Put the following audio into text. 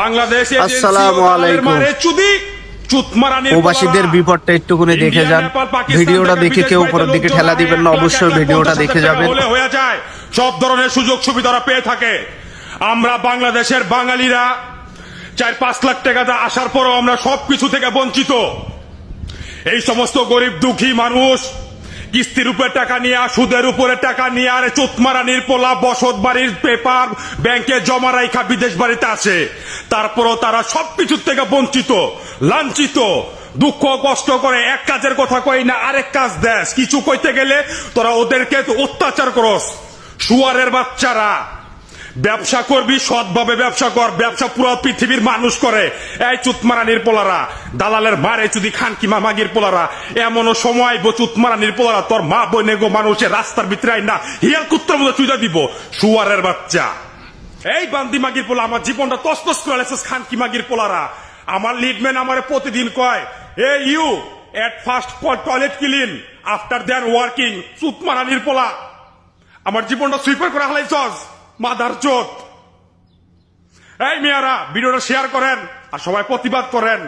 বাংলাদেশ আসসালামু আলাইকুম। চুদি প্রবাসীদের বিপদটা একটুকুনি দেখে যান। ভিডিওটা দেখে কেউ উপরের দিকে ঠেলা দিবেন না অবশ্যই ভিডিওটা দেখে যাবেন। হয়ে যায়। সব ধরনের সুযোগ সুবিধারা পেয়ে থাকে। আমরা বাংলাদেশের বাঙালিরা চার পাঁচ লাখ টাকা আসার পরও আমরা সবকিছু থেকে বঞ্চিত। এই সমস্ত গরিব দুঃখী মানুষ কিস্তির উপরে টাকা নিয়ে, সুদের উপরে টাকা নিয়ে, আরে চোতমারা পোলা বসত বাড়ির পেপার ব্যাংকে জমা রাইখা বিদেশ বাড়িতে আছে তারপরও তারা সব কিছুর থেকে বঞ্চিত, লাঞ্ছিত, দুঃখ কষ্ট করে এক কাজের কথা কই না, আরেক কাজ দেশ। কিছু কইতে গেলে তোরা ওদেরকে অত্যাচার করস। শুয়ারের বাচ্চারা ব্যবসা করবি, সৎভাবে ব্যবসা কর। ব্যবসা পুরো পৃথিবীর মানুষ করে। এই চুতমারানির পোলারা, দালালের মারে যদি খান কিমা মাগির পোলারা, এমনও সময় বো চুতমারানির পোলারা, তোর মা বইনে গো মানুষের রাস্তার ভিতরে আইন না, হিয়াল কুত্তর মতো চুইদা দিব, সুয়ারের বাচ্চা। এই বান্দি মাগির পোলা, আমার জীবনটা তসতস করে খান কি মাগির পোলারা। আমার লিডম্যান আমার প্রতিদিন কয়, a you at first toilet clean after then working চুতমারানির পোলা। আমার জীবনটা সুইপার করে হালাইছস। মাদার চোত এই মেয়েরা ভিডিওটা শেয়ার করেন আর সবাই প্রতিবাদ করেন।